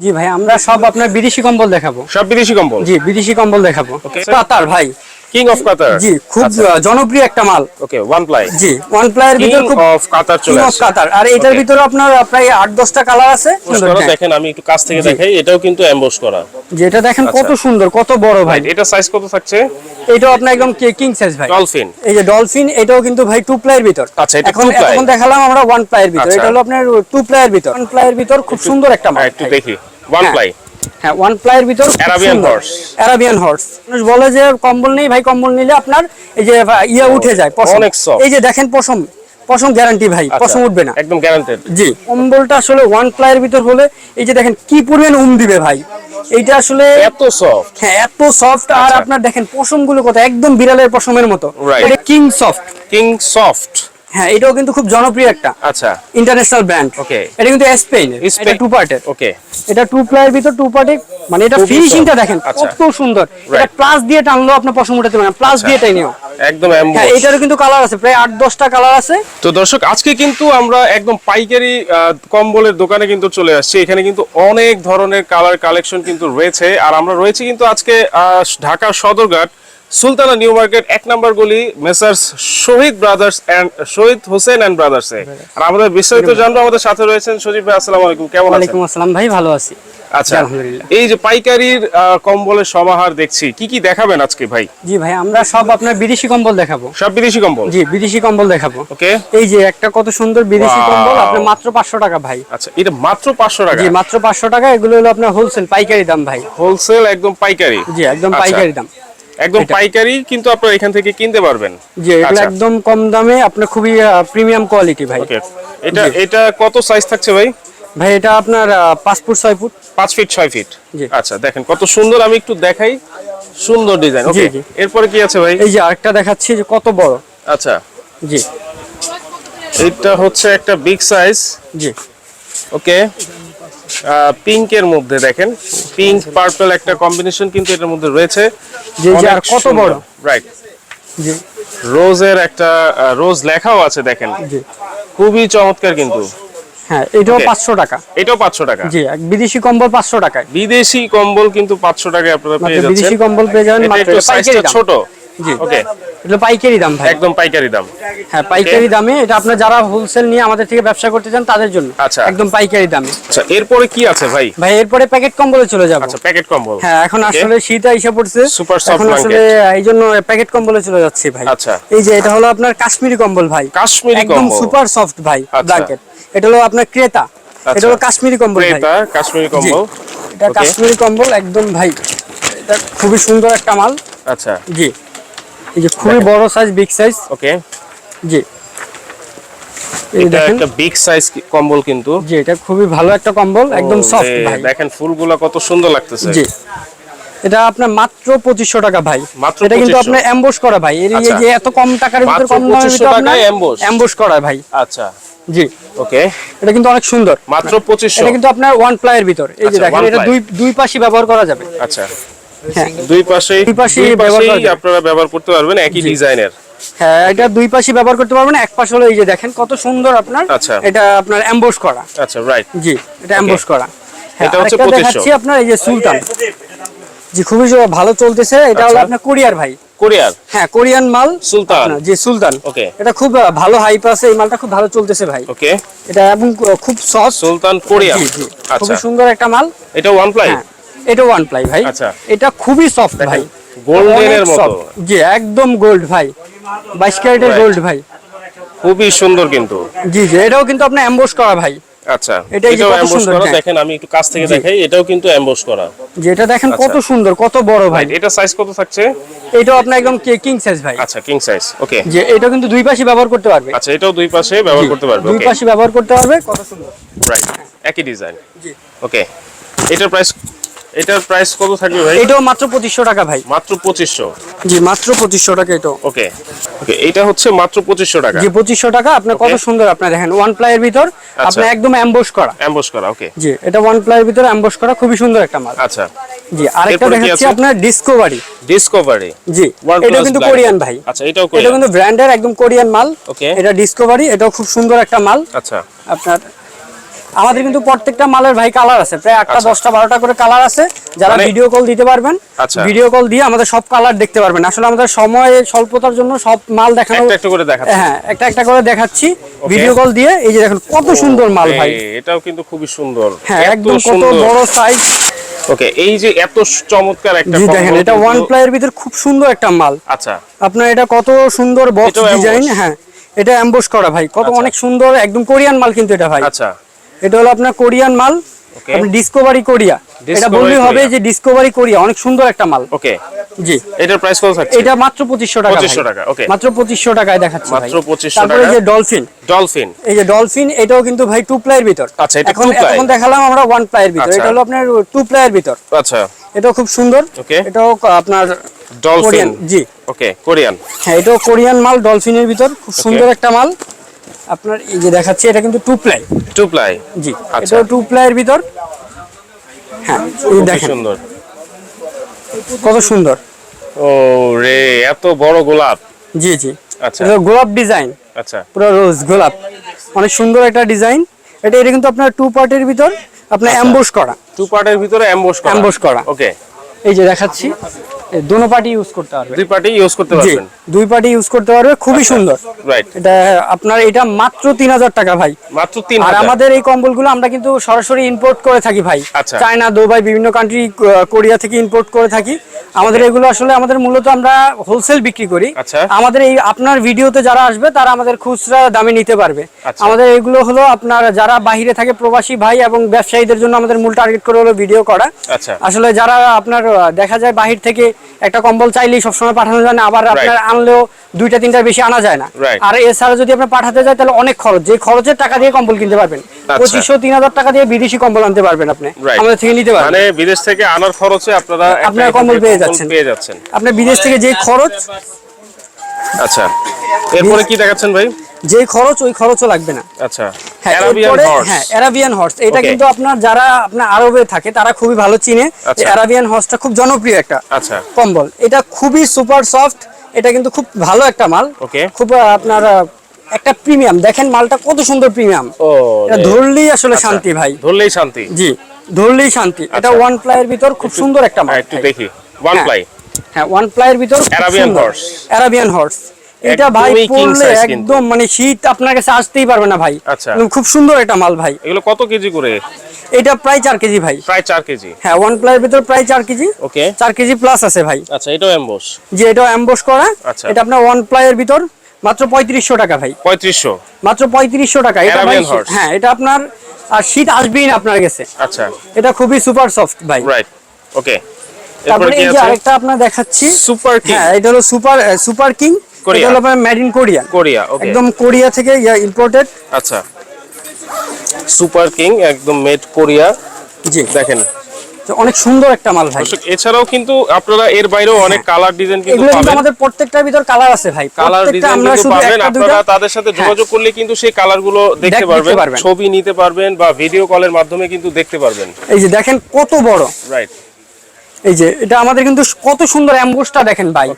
জি ভাই আমরা সব আপনার বিদেশি কম্বল দেখাবো। সব বিদেশি কম্বল? জি বিদেশি কম্বল দেখাবো। তার কাতার ভাই। কিং অফ কাতার জি খুব জনপ্রিয় একটা মাল। ওকে ওয়ান প্লাই জি ওয়ান প্লাইয়ের কিং ভিতর খুব অফ কাতার চলে আসছে। কাতার আর এটার. ভিতরে আপনার প্রায় আট দশটা কালার আছে। করা দেখেন আমি একটু কাছ থেকে দেখাই এটাও কিন্তু এমবস করা। এটা দেখেন আচ্ছা। কত সুন্দর কত বড় ভাই। এটা সাইজ কত থাকছে? এটাও আপনার একদম কিং সাইজ ভাই। ডলফিন এই যে ডলফিন এটাও কিন্তু ভাই টু প্লাইয়ের ভিতর। আচ্ছা, এটা এখন এখন দেখালাম আমরা ওয়ান প্লাইয়ের ভিতর। আচ্ছা। এটা হলো আপনার টু প্লাইয়ের ভিতর। ওয়ান প্লাইয়ের ভিতর খুব সুন্দর একটা মাল। হ্যাঁ, একটু দেখি। ওয়ান হ্যাঁ। প্লাই হ্যাঁ ওয়ান প্লাইয়ের ভিতর সুন্দর। horse। Arabian horse। মানুষ বলে যে কম্বল নেই ভাই কম্বল নিলে আপনার এই যে ইয়া উঠে যায় পশম। এই যে দেখেন পশম পশম গ্যারান্টি ভাই পশম উঠবে না। একদম গ্যারান্টেড জি কম্বলটা আসলে ওয়ান প্লাইয়ের ভিতর হলে এই যে দেখেন কি পরিমাণ উম দিবে ভাই। এইটা আসলে এত সফট হ্যাঁ এত সফট আর আচ্ছা। আপনার দেখেন পশমগুলো কত একদম বিড়ালের পশমের মতো। এটা কিং সফট কিং সফট হ্যাঁ এটাও কিন্তু খুব জনপ্রিয় একটা আচ্ছা। International brand Okay. এটা কিন্তু স্পেন। এটা টু পার্টের ওকে এটা টু প্লাইয়ের ভিতর টু পার্টে মানে এটা ফিনিশিংটা দেখেন আচ্ছা। কত সুন্দর। এটা প্লাস দিয়ে টানলো আপনার পশম উঠাতে পারেন প্লাস দিয়ে টাইনিও একদম হ্যাঁ এটারও কিন্তু কালার আছে প্রায় আট দশটা কালার আছে। তো দর্শক আজকে কিন্তু আমরা একদম পাইকারি কম্বলের দোকানে কিন্তু চলে আসছি। এখানে কিন্তু অনেক ধরনের কালার কালেকশন কিন্তু রয়েছে। আর আমরা রয়েছি কিন্তু আজকে ঢাকা সদরঘাট। সুলতানা নিউ মার্কেট এক নম্বর গলি Messrs Shahid Brothers and Shahid Hossain and Brothers. এ আর আমাদের বিস্তারিত জানব আমাদের সাথে রয়েছেন সজীব ভাই আসসালামু আলাইকুম কেমন আছেন? ওয়ালাইকুম আসসালাম ভাই ভালো আছি। আচ্ছা আলহামদুলিল্লাহ। এই যে পাইকারির কম্বলের সমাহার দেখছি কি কি দেখাবেন আজকে ভাই? জি ভাই আমরা সব আপনার বিদেশি কম্বল দেখাবো। সব বিদেশি কম্বল? জি বিদেশি কম্বল দেখাবো। ওকে। এই যে একটা কত সুন্দর বিদেশি কম্বল আপনার মাত্র পাঁচশো টাকা ভাই। আচ্ছা এটা মাত্র পাঁচশো টাকা? জি মাত্র পাঁচশো টাকা এগুলো হলো আপনার হোলসেল পাইকারি দাম ভাই। হোলসেল একদম পাইকারি। জি একদম আচ্ছা। পাইকারি দাম। একদম পাইকারি কিন্তু আপনারা এখান থেকে কিনতে পারবেন। জি এগুলো আচ্ছা। একদম কম দামে আপনার খুবই প্রিমিয়াম কোয়ালিটি ভাই। এটা এটা কত সাইজ থাকছে ভাই? ভাই এটা আপনার আহ, পাঁচ ফুট ছয় ফুট। পাঁচ ফিট ছয় ফিট জি। আচ্ছা দেখেন কত সুন্দর আমি একটু দেখাই। সুন্দর ডিজাইন ওকে। এরপরে কি আছে ভাই? এই যে আরেকটা দেখাচ্ছি যে কত বড়। আচ্ছা। জি। এটা হচ্ছে একটা বিগ সাইজ জি। ওকে পিঙ্কের মধ্যে দেখেন। পিঙ্ক পার্পল একটা কম্বিনেশন কিন্তু এটার মধ্যে রয়েছে। আর কত বড়? রাইট জি। রোজের একটা রোজ লেখাও আছে দেখেন। জি। খুবই চমৎকার কিন্তু। হ্যাঁ এটাও পাঁচশো টাকা। এটাও পাঁচশো টাকা। জি বিদেশি কম্বল পাঁচশো টাকায়। বিদেশি কম্বল কিন্তু পাঁচশো টাকায় আপনারা পেয়ে যাচ্ছেন। বিদেশি কম্বল পেয়ে যাবেন মাত্র ছোট। জি। ওকে এটা পাইকারি দাম ভাই। একদম পাইকারি দাম। হ্যাঁ পাইকারি দামে। এটা আপনার যারা হোলসেল নিয়ে আমাদের থেকে ব্যবসা করতে চান তাদের জন্য। আচ্ছা। একদম পাইকারি দামে। আচ্ছা এরপরে কি আছে ভাই? ভাই এরপরে প্যাকেট কম্বলে চলে যাব। আচ্ছা প্যাকেট কম্বল। হ্যাঁ এখন আসলে শীত এসে পড়ছে। Super soft এখন আসলে এই জন্য প্যাকেট কম্বলে চলে যাচ্ছে ভাই। আচ্ছা। এই যে এটা হলো আপনার কাশ্মীরি কম্বল ভাই। কাশ্মীরি একদম সুপার সফট ভাই আচ্ছা। ব্ল্যাঙ্কেট এটা হলো আপনার ক্রেতা। এটা আচ্ছা। হলো কাশ্মীরি কম্বল ভাই। ক্রেতা কাশ্মীরি কম্বল। এটা কাশ্মীরি কম্বল একদম ভাই। এটা খুবই সুন্দর একটা মাল। আচ্ছা। জি। এই যে খুবই বড় সাইজ বিগ সাইজ ওকে জি। এটা একটা বিগ সাইজ কম্বল কিন্তু। জি এটা খুবই ভালো একটা কম্বল একদম সফট ভাই। দেখেন ফুলগুলো কত সুন্দর লাগতেছে। জি। এটা আপনার মাত্র পঁচিশশো টাকা ভাই। এটা কিন্তু আপনার এমবোস করা ভাই। এর এই আচ্ছা। যে এত কম টাকার ভিতরে কম দামের 2500 আপনার এমবোস করা ভাই। আচ্ছা। জি। ওকে এটা কিন্তু অনেক সুন্দর। মাত্র পঁচিশশো। এটা কিন্তু আপনার ওয়ান প্লাইয়ের ভিতর। এই যে আচ্ছা, দেখেন এটা দুই দুই পাশে ব্যবহার করা যাবে। আচ্ছা। দুই পাশেই দুই পাশেই দুই ব্যবহার পাশেই করা যায়। আপনারা ব্যবহার করতে পারবেন একই ডিজাইনের। হ্যাঁ এটা দুই পাশে ব্যবহার করতে পারবেন এক পাশ হলো এই যে দেখেন কত সুন্দর আপনার। এটা আপনার এমবোস করা। আচ্ছা রাইট জি এটা এমবোস করা। এটা হচ্ছে 2500 আপনার এই যে সুলতান। জি খুবই ভালো চলতেছে এটা হলো আচ্ছা। আপনার কোরিয়ার ভাই। কোরিয়ার হ্যাঁ কোরিয়ান মাল সুলতান। জি সুলতান. এটা খুব ভালো হাইপ আছে এই মালটা খুব ভালো চলতেছে ভাই। ওকে এটা এবং খুব সস। সুলতান কোরিয়া জি জি আচ্ছা। খুবই সুন্দর একটা মাল। এটা ওয়ান প্লাই হ্যাঁ। এটা ওয়ান প্লাই ভাই। আচ্ছা। এটা খুবই সফট ভাই। গোল্ডেনের মতো। জি একদম গোল্ড ভাই। বাইশ ক্যারেটের Right. গোল্ড ভাই। খুবই সুন্দর কিন্তু। জি জি এটাও কিন্তু আপনার এমবোস করা ভাই। আচ্ছা এটা যে কত সুন্দর দেখেন আমি একটু কাছ থেকে দেখাই এটাও কিন্তু এমবস করা। যে দেখেন আচ্ছা। কত সুন্দর কত বড় ভাই। এটা সাইজ কত থাকছে? এটাও আপনার একদম কিং সাইজ ভাই। আচ্ছা কিং সাইজ ওকে যে এটা কিন্তু দুই পাশে ব্যবহার করতে পারবে। আচ্ছা এটাও দুই পাশে ব্যবহার করতে পারবে দুই পাশে ব্যবহার করতে পারবে কত সুন্দর। রাইট একই ডিজাইন জি। ওকে এটার প্রাইস এটার প্রাইস কত থাকবে ভাই? এটাও মাত্র পঁচিশশো টাকা ভাই। মাত্র পঁচিশশো? জি মাত্র পঁচিশশো টাকা এটাও। ওকে। ওকে এটা হচ্ছে মাত্র পঁচিশশো টাকা। জি পঁচিশশো টাকা। আপনার কত সুন্দর আপনার দেখেন ওয়ান প্লাইয়ের ভিতর আপনার একদম অ্যাম্বোস করা। এমবস করা ওকে। জি এটা ওয়ান প্লাইয়ের ভিতর অ্যাম্বোস করা খুবই সুন্দর একটা মাল। আচ্ছা। জি আরেকটা দেখাচ্ছি আপনার ডিসকভারি ডিসকভারি জি এটা কিন্তু কোরিয়ান ভাই। আচ্ছা এটাও এটা কিন্তু ব্র্যান্ডের একদম কোরিয়ান মাল। Okay. এটা ডিসকভারি এটাও খুব সুন্দর একটা মাল। আচ্ছা। আপনার আমাদের কিন্তু প্রত্যেকটা মালের ভাই কালার আছে। প্রায় আটটা দশটা বারোটা করে কালার আছে। যারা মানে- ভিডিও কল দিতে পারবেন আচ্ছা। ভিডিও কল দিয়ে আমাদের সব কালার দেখতে পারবেন। আসলে আমাদের সময় স্বল্পতার জন্য সব মাল দেখানো একটা করে দেখাচ্ছি। হ্যাঁ একটা একটা করে দেখাচ্ছি। ভিডিও কল দিয়ে এই যে দেখুন কত সুন্দর মাল ভাই। এটাও কিন্তু খুবই সুন্দর। হ্যাঁ একদম কত বড় সাইজ ওকে এই যে এত চমৎকার একটা দেখেন এটা ওয়ান প্লাইয়ের ভিতর খুব সুন্দর একটা মাল। আচ্ছা। আপনার এটা কত সুন্দর বক্স ডিজাইন হ্যাঁ এটা অ্যাম্বোস করা ভাই। কত আচ্ছা। অনেক সুন্দর একদম কোরিয়ান মাল কিন্তু এটা ভাই। আচ্ছা। এটা হলো আপনার কোরিয়ান মাল. আপনি ডিসকভারি কোরিয়া এটা বললেই হবে যে ডিসকভারি কোরিয়া অনেক সুন্দর একটা মাল। ওকে জি। এটার প্রাইস কত থাকছে? এটা মাত্র পঁচিশশো টাকা 2500 টাকা, okay. মাত্র পঁচিশশো টাকায় দেখাচ্ছি ভাই। মাত্র 2500 টাকা। তারপরে যে ডলফিন ডলফিন এই যে ডলফিন এটাও কিন্তু ভাই টু প্লাইয়ের ভিতর। আচ্ছা, এটা এখন two এখন দেখালাম আমরা ওয়ান প্লাইয়ের ভিতর। আচ্ছা। এটা হলো আপনার টু প্লাইয়ের ভিতর। আচ্ছা। এটাও খুব সুন্দর। Okay. এটাও আপনার ডলফিন জি। ওকে কোরিয়ান হ্যাঁ এটাও কোরিয়ান মাল ডলফিনের ভিতর। খুব সুন্দর একটা মাল। আপনার এই যে দেখাচ্ছি এটা কিন্তু টু প্লাই টু প্লাই জি আচ্ছা। টু প্লাইয়ের ভিতর। হ্যাঁ এই দেখেন। সুন্দর। কত সুন্দর। ও রে এত বড় গোলাপ। জি জি। আচ্ছা। এটা গোলাপ ডিজাইন। আচ্ছা। পুরো রোজ গোলাপ। অনেক সুন্দর একটা ডিজাইন। এটা এটা কিন্তু আপনার টু পার্টের ভিতর আপনার অ্যাম্বোস করা। টু পার্টের ভিতরে অ্যাম্বোস করা। Amboss করা। ওকে এই যে দেখাচ্ছি। দোনো পার্টি ইউজ করতে পারবে। দুই পার্টি ইউজ করতে পারবেন। দুই পার্টি ইউজ করতে পারবে খুবই সুন্দর। রাইট এটা আপনার এটা মাত্র তিন হাজার টাকা ভাই। মাত্র তিন আর আমাদের এই কম্বলগুলো আমরা কিন্তু সরাসরি ইম্পোর্ট করে থাকি ভাই। আচ্ছা। চায়না দুবাই বিভিন্ন কান্ট্রি কোরিয়া থেকে ইম্পোর্ট করে থাকি। আমাদের এগুলো আসলে আমাদের মূলত আমরা হোলসেল বিক্রি করি। আচ্ছা। আমাদের এই আপনার ভিডিওতে যারা আসবে তারা আমাদের খুচরা দামে নিতে পারবে। আচ্ছা। আমাদের এগুলো হলো আপনার যারা বাইরে থাকে প্রবাসী ভাই এবং ব্যবসায়ীদের জন্য আমাদের মূল টার্গেট করে হলো ভিডিও করা। আচ্ছা। আসলে যারা আপনার দেখা যায় বাহির থেকে একটা কম্বল চাইলেই সবসময় পাঠানো যায় না আবার আপনার আনলেও দুইটা তিনটা বেশি আনা যায় না. আর এছাড়া যদি আপনি পাঠাতে যায় তাহলে অনেক খরচ। যে খরচের টাকা দিয়ে কম্বল কিনতে পারবেন আচ্ছা। পঁচিশশো তিন হাজার টাকা দিয়ে বিদেশি কম্বল আনতে পারবেন আপনি। আমাদের থেকে নিতে পারবেন। মানে বিদেশ থেকে আনার খরচে আপনারা আপনারা কম্বল পেয়ে যাচ্ছেন। পেয়ে যাচ্ছেন। আপনি বিদেশ থেকে যে খরচ আচ্ছা। এরপরে কি দেখাচ্ছেন ভাই? যে খরচ ওই খরচও লাগবে না। আচ্ছা। হ্যাঁ অ্যারাবিয়ান হর্স হ্যাঁ অ্যারাবিয়ান হর্স এটা কিন্তু আপনার যারা আপনার আরবে থাকে তারা খুবই ভালো চিনে। আচ্ছা। অ্যারাবিয়ান হর্সটা খুব জনপ্রিয় একটা আচ্ছা। কম্বল। এটা খুবই সুপার সফট এটা কিন্তু খুব ভালো একটা মাল। খুব আপনার একটা প্রিমিয়াম দেখেন মালটা কত সুন্দর প্রিমিয়াম এটা ধরলেই আসলে আচ্ছা, শান্তি ভাই। ধরলেই শান্তি। জি ধরলেই শান্তি। এটা আচ্ছা। ওয়ান প্লাইয়ের ভিতর খুব সুন্দর একটা মাল। হ্যাঁ, একটু দেখি। ওয়ান হ্যাঁ। প্লাই হ্যাঁ ওয়ান প্লাইয়ের ভিতর খুব Arabian সুন্দর। horse। এটা ভাই পড়লে একদম মানে শীত আপনার কাছে আসতেই পারবে না ভাই। আচ্ছা। খুব সুন্দর একটা মাল ভাই। এগুলো কত কেজি করে? এটা প্রায় চার কেজি ভাই। প্রায় চার কেজি। হ্যাঁ ওয়ান প্লাইয়ের ভিতর প্রায় চার কেজি। ওকে। চার কেজি প্লাস আছে ভাই। আচ্ছা এটাও এমবোস যে এটা অ্যাম্বোস করা আচ্ছা। এটা আপনার ওয়ান প্লাইয়ের ভিতর মাত্র পঁয়ত্রিশশো টাকা ভাই। পঁয়ত্রিশশো। মাত্র পঁয়ত্রিশশো টাকা। এটা ভাই হ্যাঁ এটা আপনার আর শীত আসবেই না আপনার কাছে। আচ্ছা। এটা খুবই সুপার সফট ভাই। রাইট ওকে তারপরে এই যে আরেকটা আপনার দেখাচ্ছি। সুপার কিং হ্যাঁ এটা হলো সুপার সুপার কিং কোরিয়া। এটা হলো made in Korea Korea okay একদম কোরিয়া থেকে ইম্পোর্টেড আচ্ছা। সুপার কিং একদম মেড কোরিয়া। জি। দেখেন। অনেক সুন্দর একটা মাল ভাই। এছাড়াও কিন্তু আপনারা এর বাইরেও অনেক কালার ডিজাইন কিন্তু পাবেন। আমাদের প্রত্যেকটার ভিতর কালার আছে ভাই। কালার ডিজাইন কিন্তু পাবেন। আপনারা তাদের সাথে হ্যাঁ। যোগাযোগ করলে কিন্তু সেই কালারগুলো দেখতে পারবেন। ছবি নিতে পারবেন বা ভিডিও কলের মাধ্যমে কিন্তু দেখতে পারবেন। এই যে দেখেন কত বড়। রাইট এই যে এটা আমাদের কিন্তু কত সুন্দর অ্যাম্বোসটা দেখেন ভাই।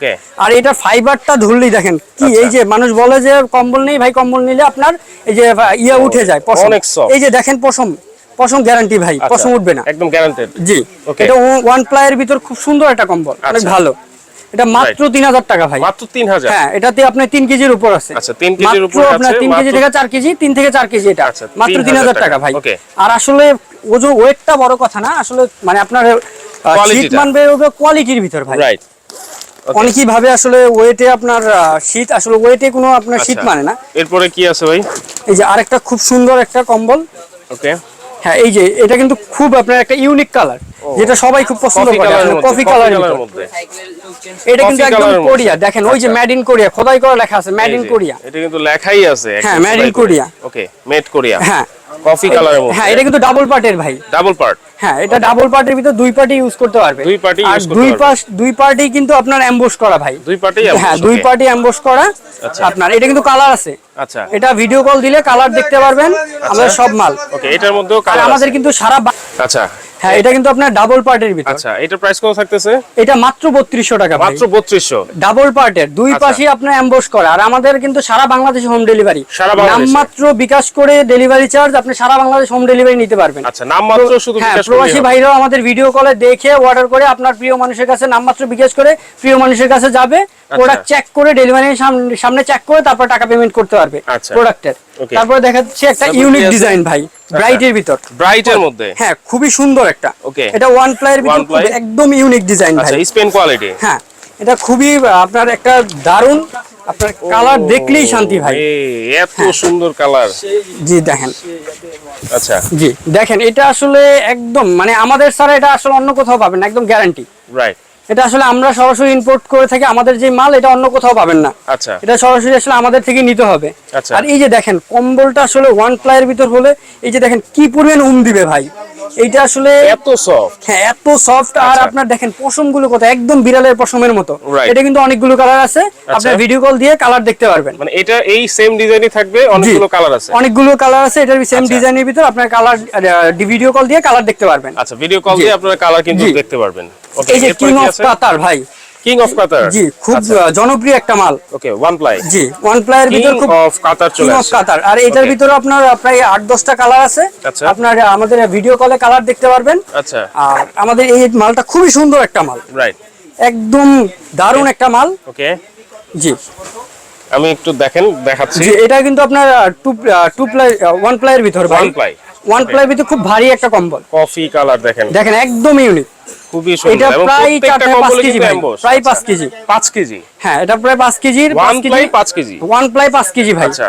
আর এটা ফাইবারটা ধরলেই দেখেন কি আচ্ছা। এই যে মানুষ বলে যে কম্বল নেই ভাই কম্বল নিলে আপনার এই যে ইয়া উঠে যায় পশম। এই যে দেখেন পশম পশম গ্যারান্টি ভাই আচ্ছা, পশম উঠবে না। একদম গ্যারান্টেড জি এটা ওয়ান প্লাইয়ের ভিতর খুব সুন্দর একটা কম্বল অনেক আচ্ছা। ভালো। এটা মাত্র তিন হাজার টাকা ভাই। মাত্র তিন হাজার? হ্যাঁ এটাতে আপনার তিন কেজির উপর আছে। আচ্ছা, তিন কেজির মাত্র উপরে আপনার আছে, তিন কেজি থেকে চার কেজি তিন থেকে চার কেজি এটা। মাত্র তিন 3,000 হাজার টাকা ভাই. আর আসলে ওজন ওয়েটটা বড় কথা না আসলে মানে আপনার শীত। মানবে কোয়ালিটির ভিতর ভাই। রাইট অনেকেই ভাবে আসলে ওয়েটে আপনার শীত আসলে ওয়েটে কোনো আপনার শীত আচ্ছা। মানে না। এরপরে কি আছে ভাই? এই যে আরেকটা খুব সুন্দর একটা কম্বল। ওকে হ্যাঁ এই যে এটা কিন্তু খুব আপনার একটা ইউনিক কালার যেটা সবাই খুব পছন্দ করে কফি কালারের মধ্যে এটা কিন্তু একদম। কোরিয়া দেখেন ওই যে। মেড ইন কোরিয়া খোদাই করে লেখা আছে মেড ইন কোরিয়া এটা কিন্তু লেখাই আছে হ্যাঁ, made in Korea। Okay made Korea হ্যাঁ। কফি কালারের হ্যাঁ মধ্যে। এটা কিন্তু ডাবল পার্টের ভাই। ডাবল পার্ট হ্যাঁ এটা ডাবল পার্টের ভিতর দুই পার্টি ইউজ করতে পারবে। দুই পার্টি আর করতে দুই পাস পাশ দুই পার্টি কিন্তু আপনার অ্যাম্বোস করা ভাই। দুই পার্টি হ্যাঁ দুই পার্টি অ্যাম্বোস করা আচ্ছা। আপনার। এটা কিন্তু কালার আছে। আচ্ছা। এটা ভিডিও কল দিলে কালার দেখতে পারবেন। আমাদের সব মাল। ওকে এটার মধ্যেও কালার আমাদের কিন্তু সারা আচ্ছা। হ্যাঁ এটা কিন্তু আপনার ডাবল পার্টের ভিতর আচ্ছা এটার প্রাইস কত থাকতেছে এটা মাত্র বত্রিশশো টাকা মাত্র বত্রিশশো ডাবল পার্টের দুই আচ্ছা। পাশে আপনার এমবোস করা আর আমাদের কিন্তু সারা বাংলাদেশে হোম ডেলিভারি সারা বাংলাদেশে? নামমাত্র বিকাশ করে ডেলিভারি চার্জ আপনি সারা বাংলাদেশ হোম ডেলিভারি নিতে পারবেন আচ্ছা নাম মাত্র শুধু হ্যাঁ বিকাশ প্রবাসী। ভাইরাও আমাদের ভিডিও কলে দেখে অর্ডার করে আপনার প্রিয় মানুষের কাছে নামমাত্র বিকাশ করে প্রিয় মানুষের কাছে যাবে। প্রোডাক্ট চেক করে ডেলিভারির সামনে চেক করে তারপর টাকা পেমেন্ট করতে পারবে আচ্ছা। প্রোডাক্টের Okay. তারপরে দেখাচ্ছি একটা ইউনিক ডিজাইন ভাই ব্রাইটের ভিতর। ব্রাইটের মধ্যে? হ্যাঁ খুবই সুন্দর একটা। Okay. এটা ওয়ান প্লাইয়ের ভিতর একদম ইউনিক ডিজাইন আচ্ছা ভাই স্পেন কোয়ালিটি হ্যাঁ এটা খুবই আপনার একটা দারুণ আপনার কালার দেখলেই শান্তি ভাই। এত সুন্দর কালার জি দেখেন। আচ্ছা। জি দেখেন এটা আসলে একদম মানে আমাদের ছাড়া এটা আসলে অন্য কোথাও পাবেন একদম গ্যারান্টি রাইট এটা আসলে আমরা সরাসরি ইম্পোর্ট করে থাকি আমাদের যে মাল এটা অন্য কোথাও পাবেন না। আচ্ছা। এটা সরাসরি আসলে আমাদের থেকে নিতে হবে। আচ্ছা। আর এই যে দেখেন কম্বলটা আসলে ওয়ান প্লাইয়ের ভিতর হলে এই যে দেখেন কি পরিমাণ উম দিবে ভাই। এইটা আসলে এত সফট হ্যাঁ এত সফট আর আচ্ছা। আপনার দেখেন পশমগুলো কত একদম বিড়ালের পশমের মতো। এটা কিন্তু অনেকগুলো কালার আছে। আপনার ভিডিও কল দিয়ে কালার দেখতে পারবেন। মানে এটা এই সেম ডিজাইনই থাকবে অনেকগুলো কালার আছে। অনেকগুলো কালার আছে এটার সেম আচ্ছা। ডিজাইনের ভিতর আপনার কালার ভিডিও কল দিয়ে কালার দেখতে পারবেন। আচ্ছা ভিডিও কল দিয়ে আপনারা কালার কিন্তু দেখতে পারবেন। ওকে এই যে কিং অফ কাতার ভাই। কিং অফ কাতার জি খুব জনপ্রিয় একটা মাল। ওকে ওয়ান প্লাই জি ওয়ান প্লাইয়ের ভিতর খুব অফ কাতার চলে আসছে। কাতার আর এটার ভিতরে আপনার প্রায় আট দশটা কালার আছে। আচ্ছা। আপনার আমাদের ভিডিও কলে কালার দেখতে পারবেন। আচ্ছা। আর আমাদের এই মালটা খুবই সুন্দর একটা মাল। রাইট একদম দারুণ একটা মাল। ওকে জি। আমি একটু দেখেন দেখাচ্ছি। জি এটা কিন্তু আপনার টু টু প্লাই ওয়ান প্লাইয়ের ভিতর ভাই। One ply। ওয়ান প্লাইয়ের ভিতর খুব ভারী একটা কম্বল। কফি কালার দেখেন। দেখেন একদম ইউনিক খুবই সুন্দর এবং প্রায় প্রত্যেকটা চারটে পাঁচ কম্বলে কেজি প্রায় পাঁচ কেজি। 5 কেজি? হ্যাঁ এটা প্রায় পাঁচ কেজির ওয়ান পাঁচ ply KG. 5 KG. One ply পাঁচ কেজি ভাই। আচ্ছা।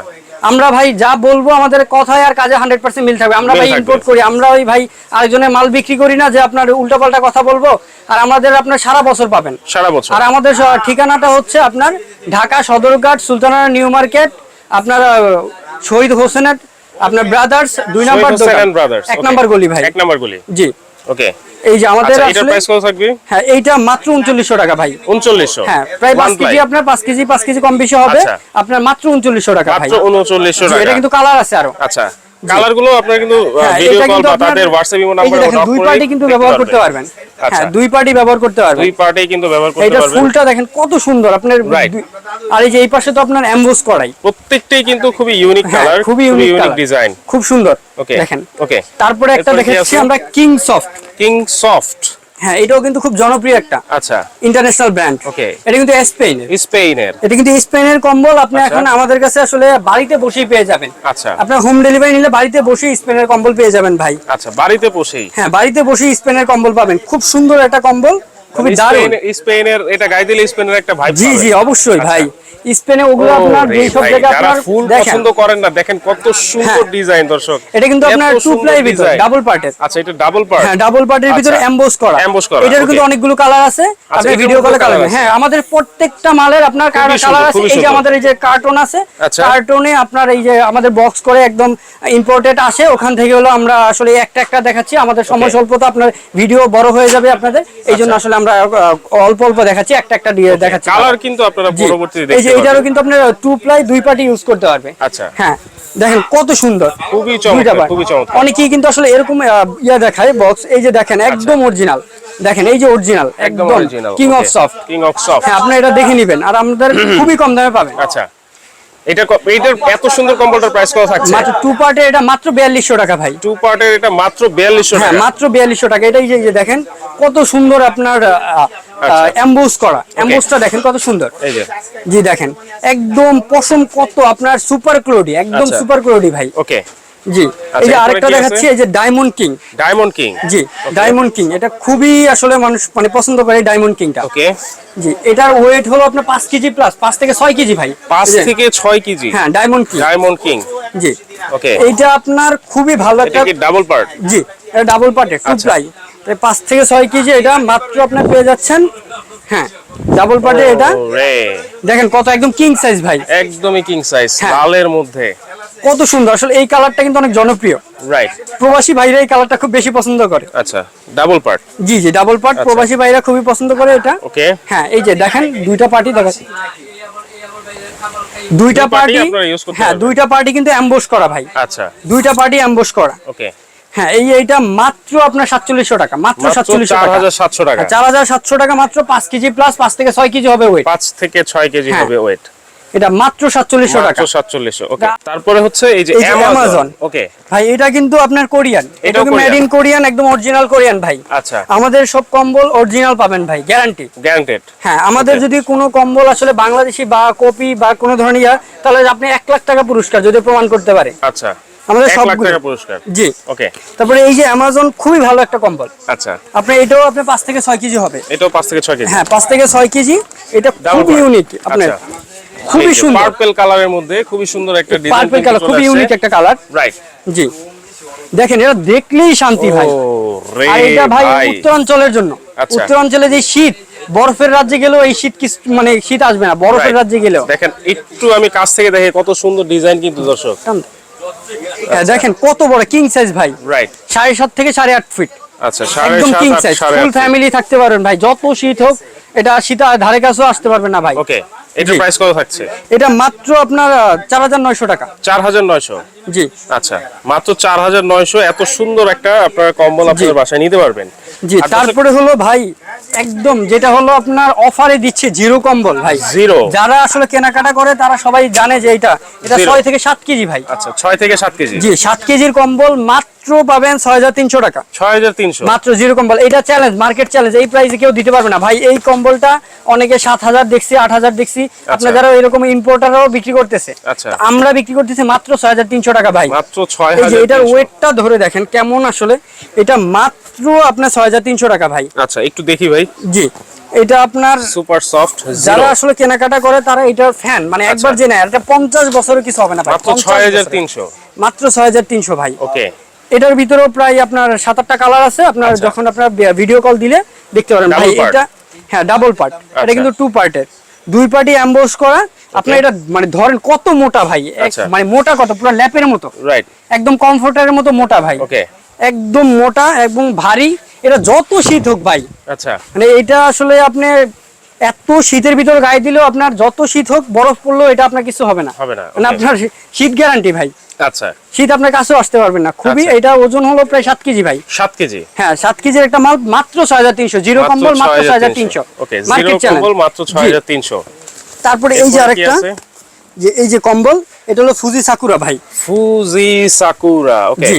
আমরা ভাই যা বলব আমাদের কথায় আর কাজে হান্ড্রেড পার্সেন্ট মিল থাকবে। আমরা ভাই ইম্পোর্ট করি। আমরা ওই ভাই আরেকজনের মাল বিক্রি করি না যে আপনার উল্টাপাল্টা কথা বলব। আর আমাদের আপনার সারা বছর পাবেন। সারা বছর। আর আমাদের ঠিকানাটা হচ্ছে আপনার ঢাকা সদরঘাট সুলতানা নিউ মার্কেট আপনার শহীদ হোসেনের আপনার ব্রাদার্স দুই নাম্বার এক নাম্বার গলি ভাই। এক নাম্বার গলি। জি। ওকে এই যে আমাদের আচ্ছা আসলে প্রাইস কত থাকবে? হ্যাঁ এইটা মাত্র উনচল্লিশশো টাকা ভাই। 3900 হ্যাঁ প্রায় পাঁচ কেজি আপনার পাঁচ কেজি পাঁচ কেজি কম বেশি হবে। আচ্ছা। আপনার মাত্র উনচল্লিশশো টাকা ভাই। মাত্র 3900 টাকা। এটা কিন্তু কালার আছে আরও। আচ্ছা। কালারগুলো আপনারা কিন্তু হ্যাঁ, ভিডিও কল বা আপনার- তাদের হোয়াটসঅ্যাপ ইমো নাম্বারে দেখেন, দুই পার্টি কিন্তু ব্যবহার করতে পারবেন। আচ্ছা। হ্যাঁ দুই পার্টি ব্যবহার করতে পারবেন। দুই পার্টি কিন্তু ব্যবহার করতে এটা ফুলটা দেখেন কত সুন্দর। আপনার. আর এই যে এই পাশে তো আপনার করাই। প্রত্যেকটাই কিন্তু খুবই ইউনিক হ্যাঁ, কালার খুবই ইউনিক ডিজাইন খুব সুন্দর। ওকে দেখেন। ওকে তারপরে একটা দেখেছি দেখাচ্ছি আমরা কিং সফট কিং সফট হ্যাঁ এটাও কিন্তু খুব জনপ্রিয় একটা আচ্ছা। International brand Okay. এটা কিন্তু স্পেনের স্পেনের এটা কিন্তু স্পেনের কম্বল। আপনি আচ্ছা। এখন আমাদের কাছে আসলে বাড়িতে বসেই পেয়ে যাবেন। আচ্ছা। আপনার হোম ডেলিভারি নিলে বাড়িতে বসেই স্পেনের কম্বল পেয়ে যাবেন ভাই। আচ্ছা বাড়িতে বসেই? হ্যাঁ বাড়িতে বসেই স্পেনের কম্বল পাবেন। খুব সুন্দর একটা কম্বল। খুবই দারুণ। স্পেন- স্পেনের এটা গায়ে দিলে স্পেনের একটা ভাই জি জি অবশ্যই ভাই। স্পেনে ওগুলো আপনার যেই সব জায়গায় যারা আপনার ফুল পছন্দ করেন না দেখেন কত সুন্দর হ্যাঁ। ডিজাইন দর্শক। এটা কিন্তু আপনার টু প্লাই ভিতর ডাবল পার্টের আচ্ছা এটা ডাবল পার্ট হ্যাঁ ডাবল পার্টের ভিতরে আচ্ছা। এমবোস করা। Emboss করা, এটার কিন্তু অনেকগুলো কালার আছে। আপনি ভিডিও কলে কালার হ্যাঁ আমাদের প্রত্যেকটা মালের আপনার কালার আছে। এই যে আমাদের এই যে কার্টন আছে আচ্ছা। কার্টনে আপনার এই যে আমাদের বক্স করে একদম ইম্পোর্টেড আসে। ওখান থেকে হলো আমরা আসলে একটা একটা দেখাচ্ছি। আমাদের সময়. স্বল্পতা আপনার ভিডিও বড় হয়ে যাবে আপনাদের। এই জন্য আসলে আমরা অল্প অল্প দেখাচ্ছি। একটা একটা দিয়ে দেখাচ্ছি। কালার কিন্তু আপনারা। পরবর্তীতে এই যে এটারও কিন্তু আপনারা টু প্লাই দুই পার্টি ইউজ করতে পারবে। আচ্ছা। হ্যাঁ দেখেন কত সুন্দর। খুবই চমৎকার, খুবই চমৎকার। অনেকেই কিন্তু আসলে এরকম ইয়া দেখায় বক্স এই যে দেখেন একদম অরিজিনাল দেখেন এই যে অরিজিনাল একদম একদম original king of soft king of soft হ্যাঁ আপনি এটা দেখে নেবেন। আর আমাদের খুবই কম দামে পাবেন। আচ্ছা। এটা ক- এত সুন্দর কম্বলটার প্রাইস কত থাকছে? মাত্র টু পার্টে এটা মাত্র বিয়াল্লিশশো টাকা ভাই। টু পার্টের এটা মাত্র 4200 হ্যাঁ টাকা। মাত্র বিয়াল্লিশশো টাকা। এটাই যে- দেখেন কত সুন্দর আপনার আচ্ছা। এম্বোস করা। এম্বোসটা দেখেন কত সুন্দর। জি দেখেন। একদম পশম কত আপনার সুপার ক্লোডি একদম আচ্ছা। সুপার ক্লোডি ভাই। ওকে জি। আচ্ছা, এই যে আরেকটা দেখাচ্ছি এই যে ডায়মন্ড কিং ডায়মন্ড কিং জি ডায়মন্ড কিং এটা খুবই আসলে মানুষ মানে পছন্দ করে ডায়মন্ড কিংটা ওকে জি এটার ওয়েট হলো আপনার পাঁচ কেজি প্লাস পাঁচ থেকে ছয় কেজি ভাই। 5 থেকে 6 কেজি। হ্যাঁ ডায়মন্ড কিং ডায়মন্ড কিং জি। ওকে এইটা আপনার খুবই ভালো এটা একটা ডাবল পার্ট জি এটা ডাবল পার্টের টু আচ্ছা। প্লাই পাঁচ থেকে ছয় কেজি এটা মাত্র আপনার পেয়ে যাচ্ছেন। হ্যাঁ ডাবল পার্টে এটা। দেখেন কত একদম কিং সাইজ ভাই। একদমই কিং সাইজ হ্যাঁ। লালের মধ্যে। কত সুন্দর। আসলে এই কালারটা কিন্তু অনেক জনপ্রিয়। রাইট প্রবাসী ভাইরা এই কালারটা খুব বেশি পছন্দ করে। আচ্ছা ডাবল পার্ট জি জি ডাবল পার্ট আচ্ছা। প্রবাসী ভাইরা খুবই পছন্দ করে এটা। ওকে হ্যাঁ এই যে দেখেন দুইটা পার্টি দেখাচ্ছি দুইটা পার্টি হ্যাঁ দুইটা পার্টি কিন্তু অ্যাম্বোস করা ভাই। আচ্ছা। দুইটা পার্টি অ্যাম্বোস করা। ওকে হ্যাঁ এই এইটা মাত্র আপনার সাতচল্লিশশো টাকা মাত্র সাতচল্লিশশো টাকা। হাজার সাতশো টাকা। চার হাজার সাতশো টাকা মাত্র পাঁচ কেজি প্লাস পাঁচ থেকে ছয় কেজি হবে ওয়েট পাঁচ থেকে ছয় কেজি হ্যাঁ। হবে ওয়েট এটা মাত্র সাতচল্লিশশো টাকা। মাত্র সাতচল্লিশশো ওকে তারপরে হচ্ছে এই যে অ্যামাজন Amazon। ওকে ভাই এটা কিন্তু আপনার কোরিয়ান। এটা মেড। In Korean. একদম অরিজিনাল কোরিয়ান ভাই। আচ্ছা। আমাদের সব কম্বল অরিজিনাল পাবেন ভাই গ্যারান্টি গ্যারান্টেড হ্যাঁ আমাদের যদি কোনো কম্বল আসলে বাংলাদেশি বা কপি বা কোনো ধরনের তাহলে আপনি এক লাখ টাকা পুরস্কার যদি প্রমাণ করতে পারে। আচ্ছা। আমাদের টাকা পুরস্কার। জি। ওকে। তারপরে এই যে অ্যামাজন খুবই ভালো একটা কম্বল। আচ্ছা। আপনি এটাও আপনি থেকে কেজি হবে। এটাও থেকে কেজি। হ্যাঁ থেকে কেজি। এটা খুব ইউনিক আপনার। খুবই সুন্দর। পার্পল কালারের মধ্যে খুবই সুন্দর একটা ডিজাইন পার্পল কালার খুবই ইউনিক একটা কালার রাইট জি। দেখেন এটা দেখলেই শান্তি ভাই। আর এটা ভাই উত্তরাঞ্চলের জন্য। আচ্ছা। উত্তরাঞ্চলে যে শীত বরফের রাজ্যে গেলেও এই শীত কি মানে শীত আসবে না বরফের রাজ্যে গেলেও। দেখেন একটু আমি কাছ থেকে দেখে কত সুন্দর ডিজাইন কিন্তু দর্শক। দেখেন কত বড় কিং সাইজ ভাই। রাইট সাড়ে সাত থেকে সাড়ে আট ফিট আচ্ছা সাড়ে একদম কিং সাইজ ফুল ফ্যামিলি থাকতে পারবেন ভাই। যত শীত হোক এটা শীত ধারে কাছেও আসতে পারবে না ভাই। ওকে এটার প্রাইস কত থাকছে? এটা মাত্র আপনার চার হাজার নয়শো টাকা। চার হাজার নয়শো? জি। আচ্ছা মাত্র চার হাজার নয়শো এত সুন্দর একটা আপনার কম্বল আপনার বাসায় নিতে পারবেন। জি তারপরে হলো ভাই একদম যেটা হলো আপনার অফারে দিচ্ছে জিরো কম্বল ভাই। জিরো? যারা আসলে কেনাকাটা করে তারা সবাই জানে যে এটা এটা ছয় থেকে সাত কেজি ভাই। আচ্ছা ছয় থেকে সাত কেজি। জি সাত কেজির কম্বল মাত্র পাবেন ছয় হাজার তিনশো টাকা। ছয় হাজার তিনশো। মাত্র জিরো কম্বল। এটা চ্যালেঞ্জ মার্কেট চ্যালেঞ্জ এই প্রাইসে কেউ দিতে পারবে না। ভাই এই কম্বলটা অনেকে সাত হাজার দেখছি আট হাজার দেখছি আপনার যারা এরকম ইম্পোর্টারও বিক্রি করতেছে। আচ্ছা। আমরা বিক্রি করতেছি মাত্র ছয় হাজার তিনশো টাকা ভাই। মাত্র ছয় এই যে এটার ওয়েটটা ধরে দেখেন কেমন আসলে। এটা মাত্র আপনার ছয় হাজার তিনশো টাকা ভাই। আচ্ছা একটু দেখি ভাই। জি। এটা আপনার সুপার সফট যারা আসলে কেনাকাটা করে তারা এটার ফ্যান মানে একবার জেনে এটা পঞ্চাশ বছরের কিছু হবে না মাত্র ছয় হাজার তিনশো। মাত্র ছয় হাজার তিনশো ভাই। ওকে। এটার ভিতরেও প্রায় আপনার সাত আটটা কালার আছে। আপনার আচ্ছা। যখন আপনার ভিডিও কল দিলে দেখতে পারেন ভাই এটা হ্যাঁ ডাবল পার্ট এটা আচ্ছা। কিন্তু টু পার্টের দুই পার্টি অ্যাম্বোস করা। আপনার এটা মানে ধরেন কত মোটা ভাই? আচ্ছা। মানে মোটা কত? পুরো ল্যাপের মতো। রাইট একদম কমফোর্টারের মতো মোটা ভাই। ওকে একদম মোটা এবং ভারী। এটা যত শীত হোক ভাই। আচ্ছা। মানে এটা আসলে আপনি এত শীতের ভিতর গায়ে দিলেও আপনার যত শীত হোক বরফ পড়লেও এটা আপনার কিছু হবে না। হবে না, মানে আপনার শীত গ্যারান্টি ভাই। আচ্ছা। শীত আপনার কাছেও আসতে পারবেন না। খুবই আচ্ছা। এটা ওজন হলো প্রায় সাত কেজি ভাই। সাত কেজি? হ্যাঁ সাত কেজির একটা মাল মাত্র ছয় হাজার তিনশো। জিরো কম্বল মাত্র ছয় হাজার তিনশো। মার্কেট কম্বল মাত্র ছয় হাজার তিনশো। তারপরে এই যে আরেকটা যে এই যে কম্বল এটা হলো ফুজি সাকুরা ভাই। Fuji Sakura okay. জি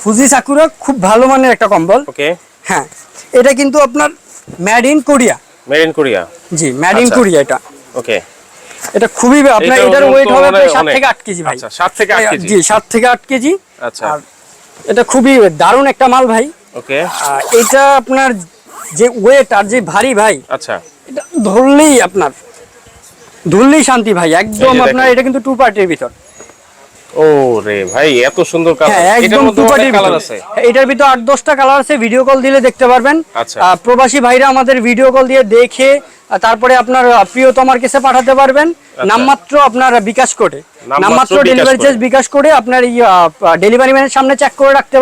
ফুজি সাকুরা খুব ভালো মানের একটা কম্বল। ওকে। হ্যাঁ এটা কিন্তু আপনার made in Korea made in Korea G made in. Korea এটা। ওকে। এটা খুবই আপনার এটার ওয়েট হবে প্রায় সাত থেকে 8 কেজি ভাই। আচ্ছা, 7 থেকে 8 কেজি। জি 7 থেকে 8 কেজি। আচ্ছা। আর এটা খুবই দারুণ একটা মাল ভাই। ওকে। এটা আপনার যে ওয়েট আর যে ভারী ভাই আচ্ছা। এটা ধরলেই আপনার ধরলেই শান্তি ভাই একদম আপনার এটা কিন্তু টু পার্টির ভিতর। ও ভাই এত সুন্দর কালার হ্যাঁ একদম মধ্যে টু অনেক পার্টির কালার আছে। এটার ভিতর আট দশটা কালার আছে ভিডিও কল দিলে দেখতে পারবেন। আচ্ছা। প্রবাসী ভাইরা আমাদের ভিডিও কল দিয়ে দেখে তারপরে আপনার প্রিয় প্রিয়তমার কাছে পাঠাতে পারবেন। নামমাত্র আপনার বিকাশ করে নামমাত্র নামমাত্র ডেলিভারি চার্জ বিকাশ করে আপনার ডেলিভারি ম্যানের সামনে চেক করে রাখতে পারবেন